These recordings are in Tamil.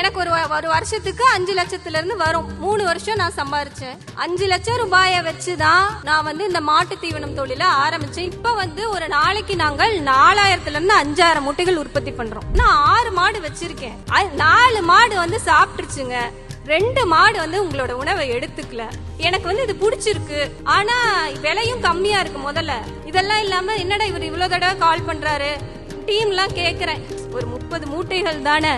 எனக்கு ஒரு ஒரு வருஷத்துக்கு அஞ்சு லட்சத்துல இருந்து வரும். மூணு வருஷம் நான் சம்பாரிச்சேன். அஞ்சு லட்சம் ரூபாயை வச்சுதான் நான் வந்து இந்த மாட்டு தீவனம் தொழில ஆரம்பிச்சேன். இப்ப வந்து ஒரு நாளைக்கு நாங்கள் நாலாயிரத்துல இருந்து அஞ்சாயிரம் முட்டைகள் உற்பத்தி பண்றோம். நான் ஆறு மாடு வச்சிருக்கேன். நாலு மாடு வந்து சாப்பிட்டுருச்சுங்க. ரெண்டு மாடு வந்து உங்களோட உணவை எடுத்துக்கல. எனக்கு வந்து இது பிடிச்சிருக்கு. ஆனா விலையும் கம்மியா இருக்கு முதல்ல. இதெல்லாம் இல்லாம என்னடா இவர் இவ்வளவு தடவை கால் பண்றாரு? டீம்லாம் கேக்குறேன். ஒரு முப்பது மூட்டைகள் தானே?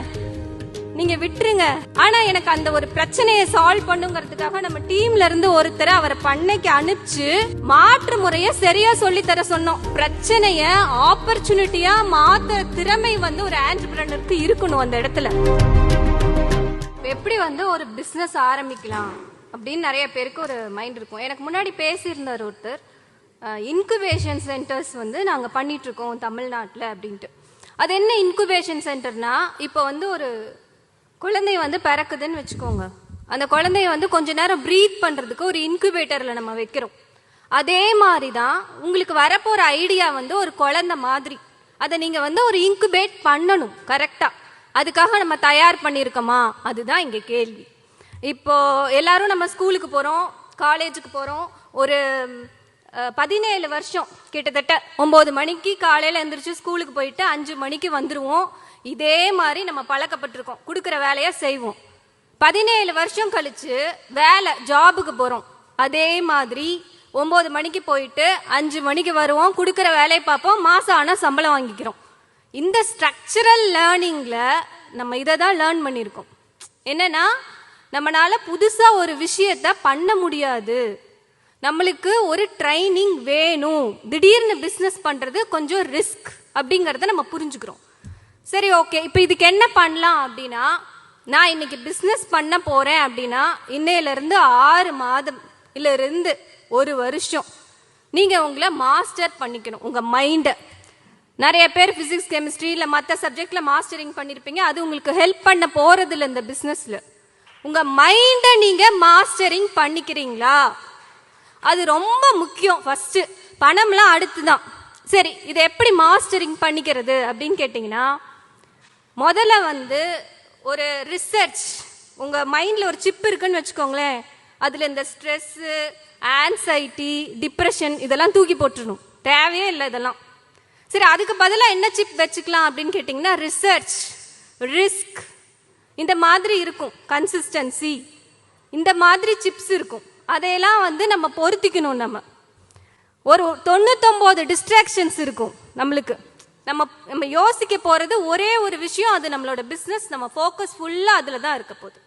நீங்க விட்டுருங்க. ஆனா எனக்கு அந்த ஒரு பிரச்சனையை சால்வ் பண்ணுங்கிறதுக்காக நம்ம டீம்ல இருந்து ஒருத்தரை அவரை பண்ணைக்கு அனுப்பிச்சு மாற்று முறைய சரியா சொல்லி தர சொன்னோம். பிரச்சனைய ஆப்பர்ச்சுனிட்டியா மாத்த திறமை வந்து ஒரு ஆண்டர்பிரனருக்கு இருக்கணும் அந்த இடத்துல. எப்படி வந்து ஒரு பிசினஸ் ஆரம்பிக்கலாம் அப்படின்னு நிறைய பேருக்கு ஒரு மைண்ட் இருக்கும். எனக்கு முன்னாடி பேசியிருந்தார் ஒருத்தர். இன்குபேஷன் சென்டர்ஸ் வந்து நாங்கள் பண்ணிட்டு இருக்கோம் தமிழ்நாட்டில் அப்படின்ட்டு. அது என்ன இன்குபேஷன் சென்டர்னா இப்போ வந்து ஒரு குழந்தை வந்து பிறக்குதுன்னு வச்சுக்கோங்க. அந்த குழந்தைய வந்து கொஞ்ச நேரம் ப்ரீத் பண்ணுறதுக்கு ஒரு இன்குபேட்டரில் நம்ம வைக்கிறோம். அதே மாதிரி தான் உங்களுக்கு வரப்போகிற ஐடியா வந்து ஒரு குழந்தை மாதிரி. அதை நீங்கள் வந்து ஒரு இன்குபேட் பண்ணணும் கரெக்டாக அதுக்காக நம்ம தயார் பண்ணியிருக்கோமா? அதுதான் இங்கே கேள்வி. இப்போ எல்லாரும் நம்ம ஸ்கூலுக்கு போகிறோம் காலேஜுக்கு போகிறோம் ஒரு பதினேழு வருஷம் கிட்டத்தட்ட ஒம்பது மணிக்கு காலையில் எந்திரிச்சு ஸ்கூலுக்கு போயிட்டு அஞ்சு மணிக்கு வந்துடுவோம் இதே மாதிரி நம்ம பழக்கப்பட்டிருக்கோம். கொடுக்குற வேலையை செய்வோம். பதினேழு வருஷம் கழிச்சு வேலை ஜாபுக்கு போகிறோம் அதே மாதிரி ஒம்பது மணிக்கு போயிட்டு அஞ்சு மணிக்கு வருவோம். கொடுக்குற வேலையை பார்ப்போம். மாதம் ஆனால் சம்பளம் வாங்கிக்கிறோம். இந்த ஸ்ட்ரக்சரல் லேர்னிங்கில் நம்ம இதை தான் லேர்ன் பண்ணியிருக்கோம். என்னன்னா நம்மளால புதுசாக ஒரு விஷயத்த பண்ண முடியாது. நம்மளுக்கு ஒரு ட்ரைனிங் வேணும். திடீர்னு பிஸ்னஸ் பண்ணுறது கொஞ்சம் ரிஸ்க் அப்படிங்கிறத நம்ம புரிஞ்சுக்கிறோம். சரி ஓகே இப்போ இதுக்கு என்ன பண்ணலாம் அப்படின்னா நான் இன்னைக்கு பிஸ்னஸ் பண்ண போறேன் அப்படின்னா இன்னையிலிருந்து ஆறு மாதம் இருந்து ஒரு வருஷம் நீங்கள் உங்களை மாஸ்டர் பண்ணிக்கணும். உங்கள் மைண்டை நிறைய பேர் ஃபிசிக்ஸ் கெமிஸ்ட்ரி இல்லை மற்ற சப்ஜெக்டில் மாஸ்டரிங் பண்ணியிருப்பீங்க அது உங்களுக்கு ஹெல்ப் பண்ண போகிறதில்ல இல்லை இந்த பிஸ்னஸில் உங்கள் மைண்டை நீங்கள் மாஸ்டரிங் பண்ணிக்கிறீங்களா? அது ரொம்ப முக்கியம். ஃபஸ்ட்டு பணம்லாம் அடுத்து தான் சரி இதை எப்படி மாஸ்டரிங் பண்ணிக்கிறது அப்படின்னு கேட்டிங்கன்னா முதல்ல வந்து ஒரு ரிசர்ச் உங்கள் மைண்டில் ஒரு சிப் இருக்குன்னு வச்சுக்கோங்களேன். அதில் இந்த ஸ்ட்ரெஸ்ஸு ஆன்சைட்டி டிப்ரெஷன் இதெல்லாம் தூக்கி போட்டுடணும் தேவையே இல்லை இதெல்லாம். சரி அதுக்கு பதிலாக என்ன சிப் வச்சுக்கலாம் அப்படின்னு கேட்டிங்கன்னா ரிசர்ச் ரிஸ்க் இந்த மாதிரி இருக்கும். கன்சிஸ்டன்சி இந்த மாதிரி சிப்ஸ் இருக்கும். அதையெல்லாம் வந்து நம்ம பொருத்திக்கணும் நம்ம. ஒரு தொண்ணூத்தொம்போது டிஸ்ட்ராக்ஷன்ஸ் இருக்கும் நம்மளுக்கு. நம்ம நம்ம யோசிக்க போறது ஒரே ஒரு விஷயம் அது நம்மளோட பிஸ்னஸ் நம்ம ஃபோக்கஸ் ஃபுல்லாக அதில் தான் இருக்க போகுது.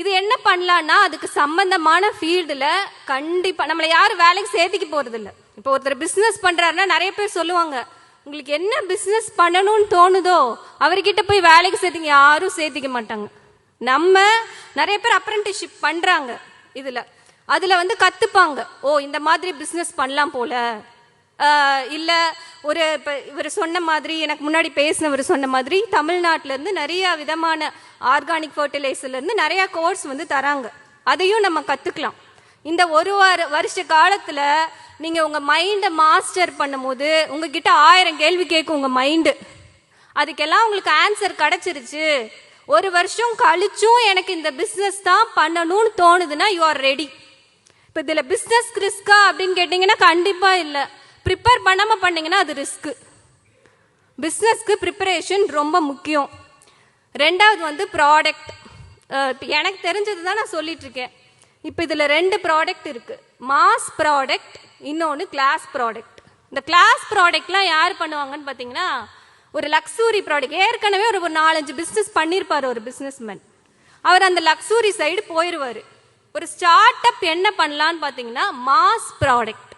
இது என்ன பண்ணலான்னா அதுக்கு சம்பந்தமான ஃபீல்டில் கண்டிப்பாக நம்மளை யாரும் வேலைக்கு சேர்த்திக்க போகிறது இல்லை இப்போ ஒருத்தர் பிஸ்னஸ் பண்ணுறாருன்னா நிறைய பேர் சொல்லுவாங்க உங்களுக்கு என்ன பிஸ்னஸ் பண்ணணும்னு தோணுதோ அவர்கிட்ட போய் வேலைக்கு சேர்த்திங்க. யாரும் சேர்த்திக்க மாட்டாங்க. நம்ம நிறைய பேர் அப்ரெண்டிஸ்ஷிப் பண்ணுறாங்க இதில். அதில் வந்து கற்றுப்பாங்க ஓ இந்த மாதிரி பிஸ்னஸ் பண்ணலாம் போல. இல்லை ஒரு இப்போ இவர் சொன்ன மாதிரி எனக்கு முன்னாடி பேசினவர் சொன்ன மாதிரி தமிழ்நாட்டிலேருந்து நிறையா நிறைய விதமான ஆர்கானிக் ஃபர்டிலைசர்லேருந்து நிறையா கோர்ஸ் வந்து தராங்க. அதையும் நம்ம கற்றுக்கலாம் இந்த ஒரு வார வருஷ காலத்தில் நீங்கள் உங்கள் மைண்டை மாஸ்டர் பண்ணும்போது உங்ககிட்ட ஆயிரம் கேள்வி கேட்கும் உங்கள் மைண்டு அதுக்கெல்லாம் உங்களுக்கு ஆன்சர் கிடச்சிருச்சு. ஒரு வருஷம் கழிச்சும் எனக்கு இந்த பிஸ்னஸ் தான் பண்ணணும்னு தோணுதுன்னா யூ ஆர் ரெடி இப்போ இதில் பிஸ்னஸ் ரிஸ்கா அப்படின்னு கேட்டிங்கன்னா கண்டிப்பாக இல்லை. ப்ரிப்பேர் பண்ணாமல் பண்ணீங்கன்னா அது ரிஸ்க்கு பிஸ்னஸ்க்கு ப்ரிப்பரேஷன் ரொம்ப முக்கியம். ரெண்டாவது வந்து ப்ராடக்ட் எனக்கு தெரிஞ்சது தான் நான் சொல்லிகிட்ருக்கேன் இப்போ இதில் ரெண்டு ப்ராடக்ட் இருக்குது மாஸ் ப்ராடக்ட் இன்னொன்று கிளாஸ் ப்ராடக்ட் இந்த கிளாஸ் ப்ராடக்ட்லாம் யார் பண்ணுவாங்கன்னு பார்த்தீங்கன்னா ஒரு லக்ஸூரி ப்ராடக்ட் ஏற்கனவே ஒரு ஒரு நாலஞ்சு பிஸ்னஸ் பண்ணியிருப்பார் ஒரு பிஸ்னஸ்மேன் அவர் அந்த லக்ஸூரி சைடு போயிடுவார் ஒரு ஸ்டார்ட் அப் என்ன பண்ணலான்னு பார்த்தீங்கன்னா மாஸ் ப்ராடக்ட்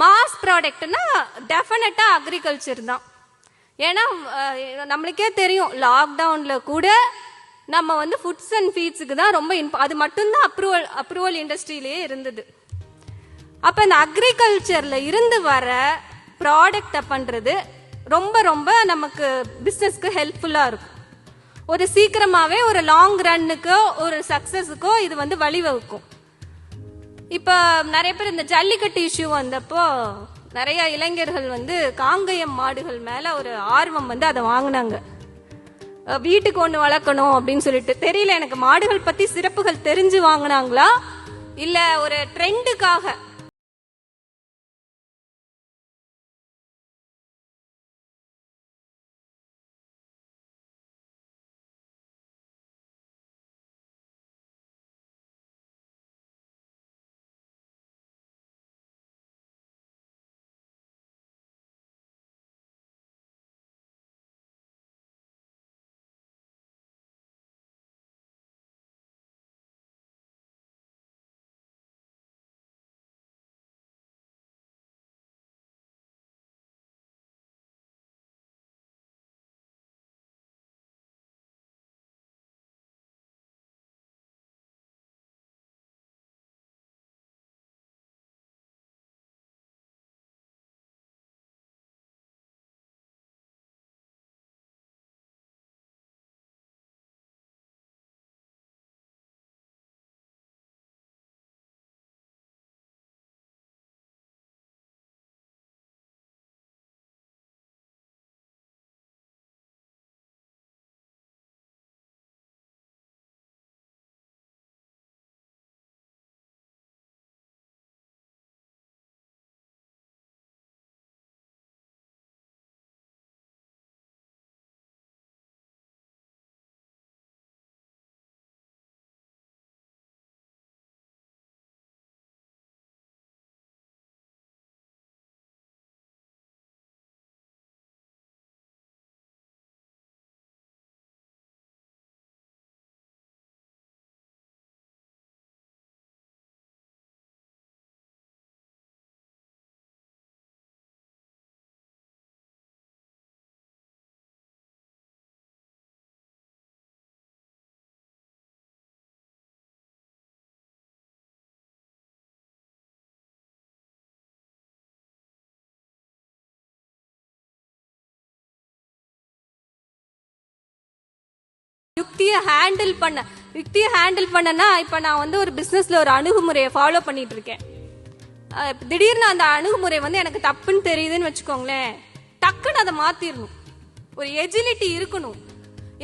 மாஸ் ப்ராடக்ட்னா டெஃபினட்டாக அக்ரிகல்ச்சர் தான். ஏன்னா நம்மளுக்கே தெரியும் லாக்டவுனில் கூட நம்ம வந்து ஃபுட்ஸ் அண்ட் ஃபீட்ஸுக்கு தான் ரொம்ப இம்ப் அது மட்டும்தான் அப்ரூவல் அப்ரூவல் இண்டஸ்ட்ரியிலேயே இருந்தது. அப்போ இந்த அக்ரிகல்ச்சரில் இருந்து வர ப்ராடக்டை பண்ணுறது ரொம்ப ரொம்ப நமக்கு பிஸ்னஸ்க்கு ஹெல்ப்ஃபுல்லாக இருக்கும். ஒரு சீக்கிரமாகவே ஒரு லாங் ரன்னுக்கோ ஒரு சக்ஸஸுக்கோ இது வந்து வழிவகுக்கும். இப்போ நிறைய பேர் இந்த ஜல்லிக்கட்டு இஷ்யூ வந்தப்போ நிறைய இளைஞர்கள் வந்து காங்கயம் மாடுகள் மேலே ஒரு ஆர்வம் வந்து அதை வாங்கினாங்க. வீட்டுக்கு ஒன்று வளர்க்கணும் அப்படின்னு சொல்லிட்டு. தெரியல எனக்கு மாடுகள் பற்றி சிறப்புகள் தெரிஞ்சு வாங்கினாங்களா? இல்லை ஒரு ட்ரெண்டுக்காக யுக்தியை ஹேண்டில் பண்ண யுக்தியை ஹேண்டில் பண்ணனா இப்போ நான் வந்து ஒரு பிஸ்னஸில் ஒரு அணுகுமுறையை ஃபாலோ பண்ணிட்டு இருக்கேன் திடீர்னு அந்த அணுகுமுறை வந்து எனக்கு தப்புன்னு தெரியுதுன்னு வச்சுக்கோங்களேன். டக்குன்னு அதை மாற்றிடணும் ஒரு எஜிலிட்டி இருக்கணும்.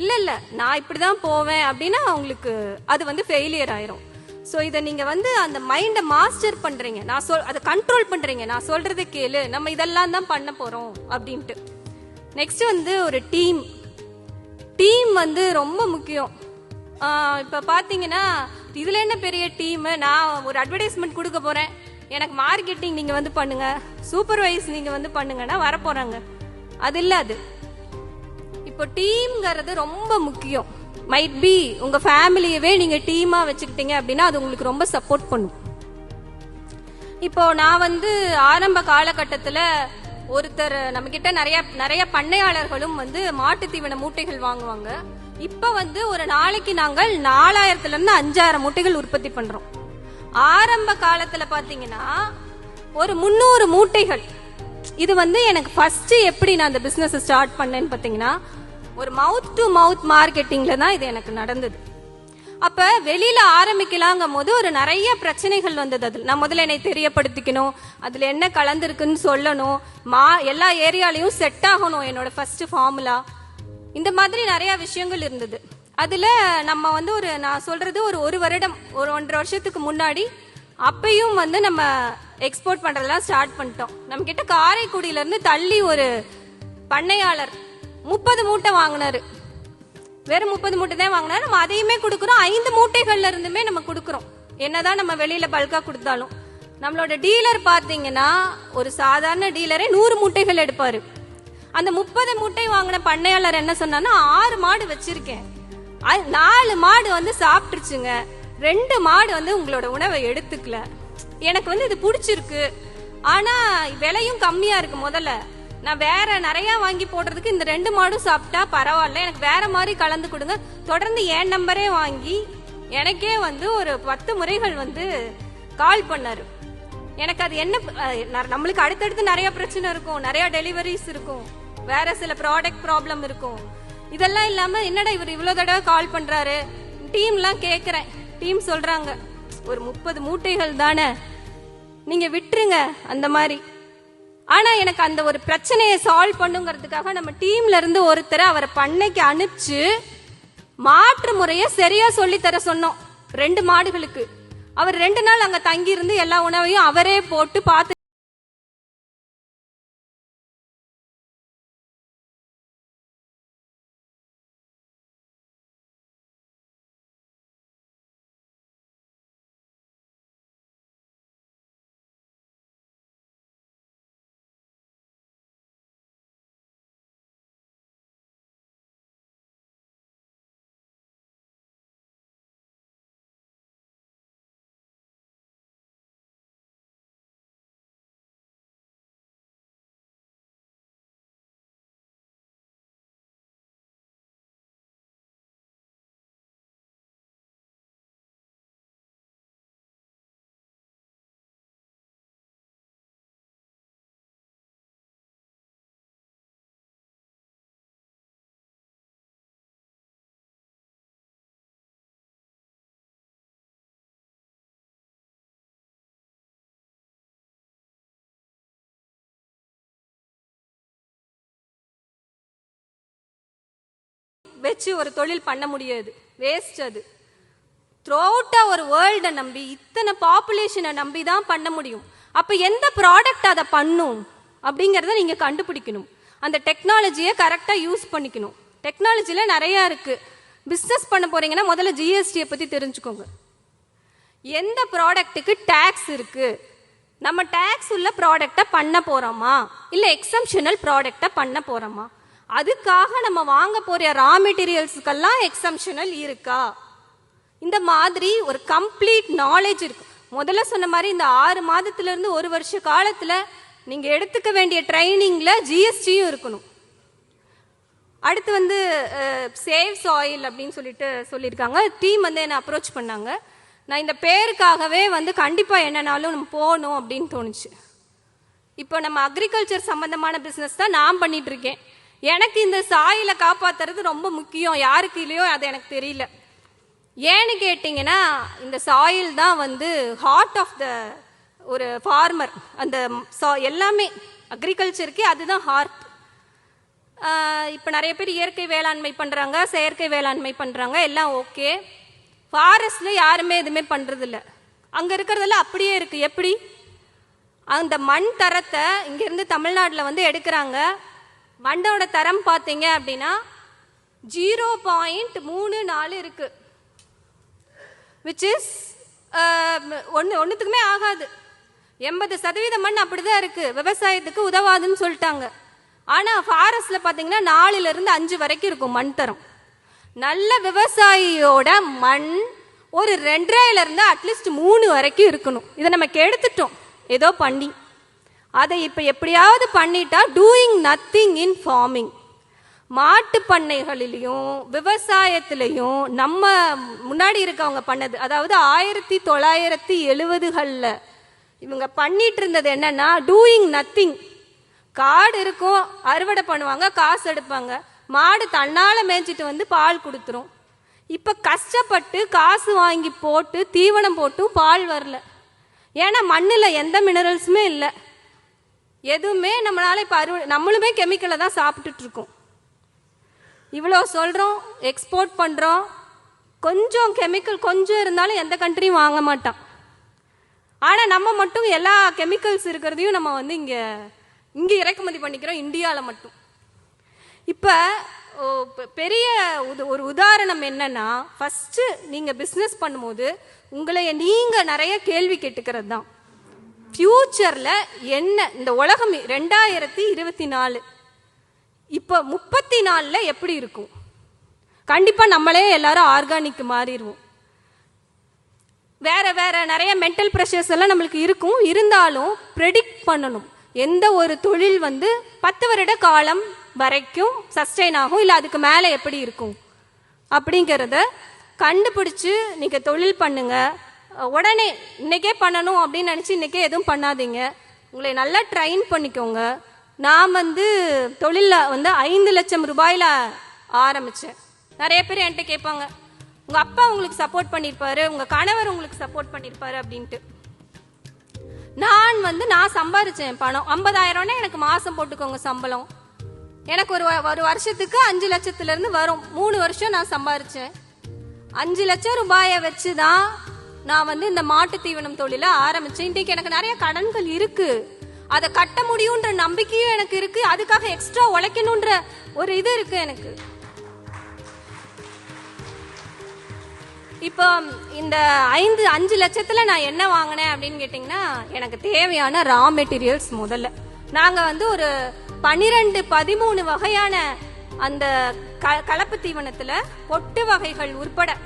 இல்ல இல்ல நான் இப்படிதான் போவேன் அப்படின்னா அவங்களுக்கு அது வந்து ஃபெயிலியர் ஆயிரும். ஸோ இதை நீங்க வந்து அந்த மைண்டை மாஸ்டர் பண்றீங்க. நான் சொல் அதை கண்ட்ரோல் பண்றீங்க. நான் சொல்றதை கேளு. நம்ம இதெல்லாம் தான் பண்ண போறோம் அப்படின்ட்டு. நெக்ஸ்ட் வந்து ஒரு டீம் டீம் வந்து ரொம்ப முக்கியம். இப்போ இப்ப பாத்தீங்கன்னா இதுல என்ன பெரிய டீம்? நான் ஒரு அட்வர்டைஸ்மெண்ட் கொடுக்க போறேன். எனக்கு மார்க்கெட்டிங் நீங்க வந்து பண்ணுங்க. சூப்பர்வைஸ் நீங்க வந்து பண்ணுங்கன்னா வரப்போகிறாங்க அது இல்ல அது. இப்போ டீம்ங்கிறது ரொம்ப முக்கியம். மைட் பி உங்க ஃபேமிலியவே நீங்க டீமா வச்சுக்கிட்டீங்க அப்படின்னா அது உங்களுக்கு ரொம்ப சப்போர்ட் பண்ணும். இப்போ நான் வந்து ஆரம்ப காலகட்டத்தில் ஒருத்தர் நம்ம கிட்ட நிறைய நிறைய பண்ணையாளர்களும் வந்து மாட்டு தீவன மூட்டைகள் வாங்குவாங்க. இப்ப வந்து ஒரு நாளைக்கு நாங்கள் நாலாயிரத்துல இருந்து அஞ்சாயிரம் மூட்டைகள் உற்பத்தி பண்றோம். ஆரம்ப காலத்துல பாத்தீங்கன்னா ஒரு முந்நூறு மூட்டைகள். இது வந்து எனக்கு ஃபர்ஸ்ட் எப்படி நான் அந்த பிசினஸ் ஸ்டார்ட் பண்ணேன்னு பாத்தீங்கன்னா ஒரு மவுத் டு மவுத் மார்க்கெட்டிங்ல தான் இது எனக்கு நடந்தது. அப்ப வெளியில ஆரம்பிக்கலாங்கும் போது ஒரு நிறைய பிரச்சனைகள் வந்தது அதில். நான் முதல்ல என்னை தெரியப்படுத்திக்கணும் அதுல என்ன கலந்துருக்குன்னு சொல்லணும். மா எல்லா ஏரியாலையும் செட் ஆகணும் என்னோட ஃபர்ஸ்ட் ஃபார்முலா இந்த மாதிரி நிறைய விஷயங்கள் இருந்தது. அதுல நம்ம வந்து ஒரு நான் சொல்றது ஒரு ஒரு வருடம் ஒரு ஒன்றரை வருஷத்துக்கு முன்னாடி அப்பையும் வந்து நம்ம எக்ஸ்போர்ட் பண்றதெல்லாம் ஸ்டார்ட் பண்ணிட்டோம். நம்ம கிட்ட காரைக்குடியில இருந்து தள்ளி ஒரு பண்ணையாளர் முப்பது மூட்டை வாங்கினாரு. வெறும் முப்பது மூட்டை தான் வாங்கினா நம்ம அதையுமே கொடுக்குறோம். ஐந்து மூட்டைகள்ல இருந்துமே நம்ம கொடுக்குறோம். என்னதான் நம்ம வெளியில பல்கா கொடுத்தாலும். நம்மளோட டீலர் பாத்தீங்கன்னா ஒரு சாதாரண டீலரே நூறு மூட்டைகள் எடுப்பாரு. அந்த முப்பது மூட்டை வாங்கின பண்ணையாளர் என்ன சொன்னான்னா ஆறு மாடு வச்சிருக்கேன். அது- நாலு மாடு வந்து சாப்பிட்டுருச்சுங்க. ரெண்டு மாடு வந்து உங்களோட உணவை எடுத்துக்கல. எனக்கு வந்து இது பிடிச்சிருக்கு. ஆனா விலையும் கம்மியா இருக்கு முதல்ல. நான் வேற நிறைய வாங்கி போடுறதுக்கு இந்த ரெண்டு மாடும் சாப்பிட்டா பரவாயில்ல. எனக்கு வேற மாதிரி கலந்து கொடுங்க. தொடர்ந்து என் நம்பரே வாங்கி எனக்கே வந்து ஒரு பத்து முறைகள் வந்து கால் பண்ணாரு. எனக்கு அது என்ன ந- நம்மளுக்கு அடுத்தடுத்து நிறைய பிரச்சனை இருக்கும். நிறைய டெலிவரிஸ் இருக்கும். வேற சில ப்ராடக்ட் ப்ராப்ளம் இருக்கும். இதெல்லாம் இல்லாம என்னடா இவர் இவ்வளவு தடவை கால் பண்றாரு? டீம்லாம் கேக்குறேன். டீம் சொல்றாங்க ஒரு முப்பது மூட்டைகள் தானே. நீங்க விட்டுருங்க அந்த மாதிரி. ஆனா எனக்கு அந்த ஒரு பிரச்சனையை சால்வ் பண்ணுங்கிறதுக்காக நம்ம டீம்ல இருந்து ஒருத்தரை அவரை பண்ணைக்கு அனுப்பிச்சு மாற்று முறையை சரியா சொல்லி தர சொன்னோம். ரெண்டு மாடுகளுக்கு. அவர் ரெண்டு நாள் அங்க தங்கி இருந்து எல்லா உணவையும் அவரே போட்டு பார்த்து வச்சு ஒரு தொழில் பண்ண முடியாது. வேஸ்ட் அது. த்ரோட்டாக ஒரு வேர்ல்டை நம்பி இத்தனை பாப்புலேஷனை நம்பி தான் பண்ண முடியும். அப்போ எந்த ப்ராடக்ட் அதை பண்ணும் அப்படிங்கிறத நீங்கள் கண்டுபிடிக்கணும். அந்த டெக்னாலஜியை கரெக்டாக யூஸ் பண்ணிக்கணும். டெக்னாலஜியில் நிறையா இருக்குது பிஸ்னஸ் பண்ண போறீங்கன்னா முதல்ல ஜிஎஸ்டியை பற்றி தெரிஞ்சுக்கோங்க. எந்த ப்ராடக்ட்டுக்கு டேக்ஸ் இருக்குது நம்ம டேக்ஸ் உள்ள ப்ராடக்டை பண்ண போகிறோமா இல்லை எக்ஸம்ஷனல் ப்ராடக்டை பண்ண போகிறோமா அதுக்காக நம்ம வாங்க போற ரா மெட்டீரியல்ஸுக்கெல்லாம் எக்ஸம்ஷனல் இருக்கா? இந்த மாதிரி ஒரு கம்ப்ளீட் நாலேஜ் இருக்கு. முதல்ல சொன்ன மாதிரி இந்த ஆறு மாதத்துல இருந்து ஒரு வருஷ காலத்துல நீங்க எடுத்துக்க வேண்டிய ட்ரைனிங்ல ஜிஎஸ்டியும் இருக்கணும். அடுத்து வந்து சேவ்ஸ் ஆயில் அப்படின்னு சொல்லிட்டு சொல்லியிருக்காங்க. டீம் வந்து என்னை அப்ரோச் பண்ணாங்க? நான் இந்த பேருக்காகவே வந்து கண்டிப்பாக என்னனாலும் நம்ம போகணும் அப்படின்னு தோணுச்சு. இப்போ நம்ம அக்ரிகல்ச்சர் சம்மந்தமான பிஸ்னஸ் தான் நான் பண்ணிட்டு இருக்கேன். எனக்கு இந்த சாயிலை காப்பாத்துறது ரொம்ப முக்கியம். யாருக்கு இல்லையோ அது எனக்கு தெரியல. ஏன்னு கேட்டிங்கன்னா இந்த சாயில் தான் வந்து ஹார்ட் ஆஃப் த ஒரு ஃபார்மர் அந்த சா- எல்லாமே அக்ரிகல்ச்சருக்கு அதுதான் ஹார்ட் இப்போ நிறைய பேர் இயற்கை வேளாண்மை பண்ணுறாங்க செயற்கை வேளாண்மை பண்ணுறாங்க எல்லாம் ஓகே ஃபாரஸ்டில் யாருமே எதுவுமே பண்ணுறதில்ல அங்கே இருக்கிறதெல்லாம் அப்படியே இருக்குது எப்படி? அந்த மண் தரத்தை இங்கேருந்து தமிழ்நாட்டில் வந்து எடுக்கிறாங்க. மண்ணோட தரம் பார்த்தீங்க அப்படின்னா ஜீரோ பாயிண்ட் மூணு நாலு இருக்குது விச் இஸ் uh, ஒன்று ஒன்றுத்துக்குமே ஆகாது. எண்பது சதவீத மண் அப்படிதான் இருக்கு. விவசாயத்துக்கு உதவாதுன்னு சொல்லிட்டாங்க. ஆனால் ஃபாரஸ்ட்ல பார்த்தீங்கன்னா நாலுல இருந்து அஞ்சு வரைக்கும் இருக்கும் மண் தரம். நல்ல விவசாயியோட மண் ஒரு ரெண்டரைல இருந்து அட்லீஸ்ட் மூணு வரைக்கும் இருக்கணும். இதை நம்ம கெடுத்துட்டோம். ஏதோ பண்ணி. அதை இப்போ எப்படியாவது பண்ணிட்டா டூயிங் நத்திங் இன் ஃபார்மிங் மாட்டு பண்ணைகளிலையும் விவசாயத்திலையும் நம்ம முன்னாடி இருக்கவங்க பண்ணது அதாவது ஆயிரத்தி தொள்ளாயிரத்தி எழுவதுகளில் இவங்க பண்ணிட்டு இருந்தது என்னன்னா டூயிங் நத்திங் காடு இருக்கும் அறுவடை பண்ணுவாங்க காசு எடுப்பாங்க. மாடு தன்னால் மேய்ச்சிட்டு வந்து பால் கொடுத்துரும். இப்போ கஷ்டப்பட்டு காசு வாங்கி போட்டு தீவனம் போட்டும் பால் வரல. ஏன்னா மண்ணில் எந்த மினரல்ஸுமே இல்லை. எதுவுமே நம்மளால இப்போ அறுவடை நம்மளுமே கெமிக்கலை தான் சாப்பிட்டுட்டு இருக்கோம் இவ்வளோ சொல்கிறோம் எக்ஸ்போர்ட் பண்ணுறோம் கொஞ்சம் கெமிக்கல் கொஞ்சம் இருந்தாலும் எந்த கண்ட்ரியும் வாங்க மாட்டான். ஆனால் நம்ம மட்டும் எல்லா கெமிக்கல்ஸ் இருக்கிறதையும் நம்ம வந்து இங்கே இங்கே இறக்குமதி பண்ணிக்கிறோம் இந்தியாவில் மட்டும். இப்போ பெரிய உத- ஒரு உதாரணம் என்னன்னா ஃபஸ்ட்டு நீங்கள் பிஸ்னஸ் பண்ணும்போது உங்களை நீங்கள் நிறைய கேள்வி கேட்டுக்கிறது தான் ஃப்யூச்சரில் என்ன இந்த உலகம் ரெண்டாயிரத்தி இருபத்தி நாலு. இப்போ முப்பத்தி நாலில் எப்படி இருக்கும்? கண்டிப்பாக நம்மளே எல்லாரும் ஆர்கானிக் மாறிடுவோம். வேற வேற நிறைய மென்டல் ப்ரெஷர்ஸ் எல்லாம் நம்மளுக்கு இருக்கும். இருந்தாலும் ப்ரெடிக்ட் பண்ணணும். எந்த ஒரு தொழில் வந்து பத்து வருட காலம் வரைக்கும் சஸ்டெயின் ஆகும் இல்லை அதுக்கு மேலே எப்படி இருக்கும்? அப்படிங்கிறத கண்டுபிடிச்சு நீங்கள் தொழில் பண்ணுங்கள் உடனே இன்னைக்கே பண்ணணும் அப்படின்னு நினச்சி இன்றைக்கே எதுவும் பண்ணாதீங்க. உங்களை நல்லா ட்ரைன் பண்ணிக்கோங்க. நான் வந்து தொழிலில் வந்து ஐந்து லட்சம் ரூபாயில் ஆரம்பித்தேன் நிறைய பேர் என்கிட்ட கேட்பாங்க உங்கள் அப்பா உங்களுக்கு சப்போர்ட் பண்ணியிருப்பாரு உங்கள் கணவர் உங்களுக்கு சப்போர்ட் பண்ணியிருப்பாரு அப்படின்ட்டு. நான் வந்து நான் சம்பாரிச்சேன் பணம். ஐம்பதாயிரம்னா எனக்கு மாதம் போட்டுக்கோங்க சம்பளம். எனக்கு ஒரு வ- ஒரு வருஷத்துக்கு அஞ்சு லட்சத்துலேருந்து வரும். மூணு வருஷம் நான் சம்பாரிச்சேன். அஞ்சு லட்சம் ரூபாயை வச்சு தான் நான் வந்து இந்த மாட்டு தீவனம் தொழில ஆரம்பிச்சேன். இன்றைக்கு எனக்கு நிறைய கடன்கள் இருக்கு. அதை கட்ட முடியுன்ற நம்பிக்கையும் எனக்கு இருக்கு. அதுக்காக எக்ஸ்ட்ரா உழைக்கணுன்ற ஒரு இது இருக்கு எனக்கு. இப்போ இந்த ஐந்து அஞ்சு லட்சத்துல நான் என்ன வாங்கினேன் அப்படின்னு கேட்டிங்கன்னா எனக்கு தேவையான ரா மெட்டீரியல்ஸ் முதல்ல. நாங்க வந்து ஒரு பனிரெண்டு பதிமூணு வகையான அந்த க- கலப்பு தீவனத்துல பொட்டு வகைகள் உட்பட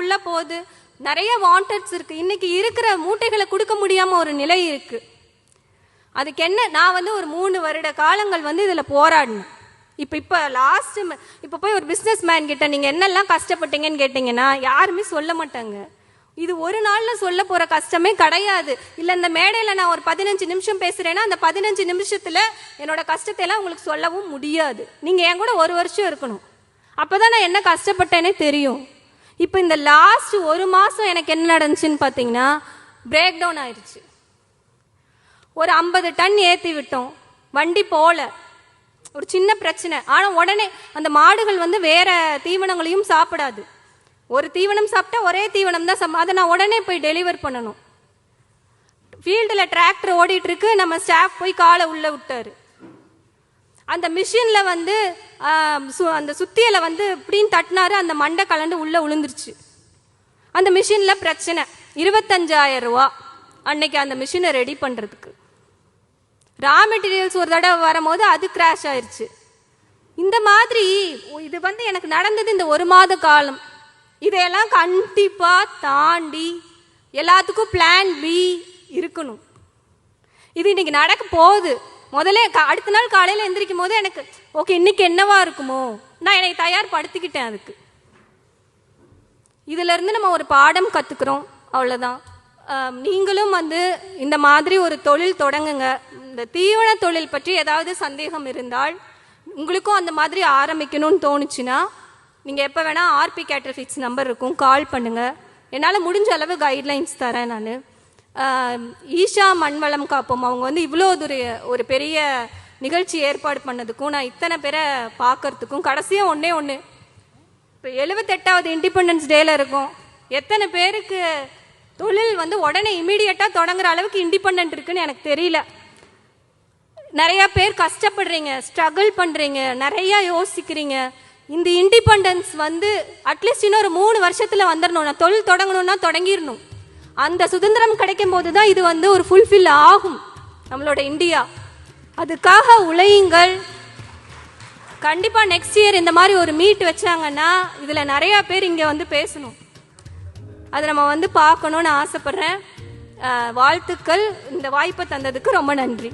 ஃபுல்லாக போகுது. நிறைய வாண்டட்ஸ் இருக்குது இன்றைக்கி இருக்கிற மூட்டைகளை கொடுக்க முடியாமல் ஒரு நிலை இருக்குது அதுக்கு என்ன? நான் வந்து ஒரு மூணு வருட காலங்கள் வந்து இதில் போராடினேன். இப்போ இப்போ லாஸ்ட்டு இப்போ போய் ஒரு பிஸ்னஸ் மேன் கிட்ட நீங்கள் என்னெல்லாம் கஷ்டப்பட்டீங்கன்னு கேட்டிங்கன்னா யாருமே சொல்ல மாட்டாங்க. இது ஒரு நாளில் சொல்ல போகிற கஷ்டமே கிடையாது. இல்லை இந்த மேடையில் நான் ஒரு பதினஞ்சு நிமிஷம் பேசுகிறேன்னா அந்த பதினஞ்சு நிமிஷத்தில் என்னோட கஷ்டத்தை எல்லாம் உங்களுக்கு சொல்லவும் முடியாது. நீங்கள் என் கூட ஒரு வருஷம் இருக்கணும். அப்பதான் நான் என்ன கஷ்டப்பட்டேனே தெரியும். இப்போ இந்த லாஸ்ட் ஒரு மாதம் எனக்கு என்ன நடந்துச்சுன்னு பார்த்தீங்கன்னா பிரேக் டவுன் ஆயிடுச்சு. ஒரு ஐம்பது டன் ஏற்றி விட்டோம். வண்டி போல. ஒரு சின்ன பிரச்சனை. ஆனால் உடனே அந்த மாடுகள் வந்து வேற தீவனங்களையும் சாப்பிடாது. ஒரு தீவனம் சாப்பிட்டா ஒரே தீவனம் தான் சாப்பிடும் அதை நான் உடனே போய் டெலிவர் பண்ணணும். ஃபீல்டில் டிராக்டர் ஓடிட்டு இருக்கு. நம்ம ஸ்டாஃப் போய் காலை உள்ளே விட்டாரு. அந்த மிஷினில் வந்து சு- அந்த சுத்தியலை வந்து இப்படின்னு தட்டினாரு அந்த மண்டை கலண்டு உள்ளே விழுந்துருச்சு அந்த மிஷினில் பிரச்சனை. இருபத்தஞ்சாயிரம் ரூபா அன்னைக்கு அந்த மிஷினை ரெடி பண்ணுறதுக்கு ரா மெட்டீரியல்ஸ் ஒரு தடவை வரும்போது அது கிராஷ் ஆயிடுச்சு இந்த மாதிரி இது வந்து எனக்கு நடந்தது இந்த ஒரு மாத காலம். இதையெல்லாம் கண்டிப்பாக தாண்டி எல்லாத்துக்கும் பிளான் பி இருக்கணும். இது இன்னைக்கு நடக்க போகுது. முதல்ல அடுத்த நாள் காலையில் எந்திரிக்கும் போது எனக்கு ஓகே இன்னைக்கு என்னவா இருக்குமோ? நான் என்னை தயார்படுத்திக்கிட்டேன் அதுக்கு. இதுல இருந்து நம்ம ஒரு பாடம் கத்துக்கிறோம். அவ்வளவுதான். நீங்களும் வந்து இந்த மாதிரி ஒரு தொழில் தொடங்குங்க. இந்த தீவன தொழில் பற்றி ஏதாவது சந்தேகம் இருந்தால் உங்களுக்கும் அந்த மாதிரி ஆரம்பிக்கணும்னு தோணுச்சுன்னா நீங்க எப்போ வேணா ஆர்பி கேட்டல் ஃபிக்ஸ் நம்பர் இருக்கும் கால் பண்ணுங்க. என்னால் முடிஞ்ச அளவு கைட்லைன்ஸ் தரேன் நான். ஈஷா மண்வளம் காப்போம். அவங்க வந்து இவ்வளோ ஒரு ஒரு பெரிய நிகழ்ச்சி ஏற்பாடு பண்ணதுக்கும் நான் இத்தனை பேரை பார்க்கறதுக்கும் கடைசியாக ஒன்றே ஒன்று இப்போ எழுபத்தெட்டாவது இண்டிபெண்டன்ஸ் டேல இருக்கும். எத்தனை பேருக்கு தொழில் வந்து உடனே இமீடியட்டாக தொடங்குற அளவுக்கு இண்டிபெண்ட் இருக்குன்னு எனக்கு தெரியல. நிறைய பேர் கஷ்டப்படுறீங்க ஸ்ட்ரகிள் பண்ணுறீங்க நிறைய யோசிக்கிறீங்க. இந்த இண்டிபெண்டன்ஸ் வந்து அட்லீஸ்ட் இன்னொரு மூணு வருஷத்தில் வந்துடணும் நான் தொழில் தொடங்கணும்னா தொடங்கிடணும் அந்த சுதந்திரம் கிடைக்கும் போது தான் இது வந்து ஒரு ஃபுல்ஃபில் ஆகும் நம்மளோட இந்தியா. அதுக்காக உழையுங்கள். கண்டிப்பாக நெக்ஸ்ட் இயர் இந்த மாதிரி ஒரு மீட் வச்சாங்கன்னா இதில் நிறையா பேர் இங்கே வந்து பேசணும். அதை நம்ம வந்து பார்க்கணும்னு ஆசைப்பட்றேன். வாழ்த்துக்கள். இந்த வாய்ப்பை தந்ததுக்கு ரொம்ப நன்றி.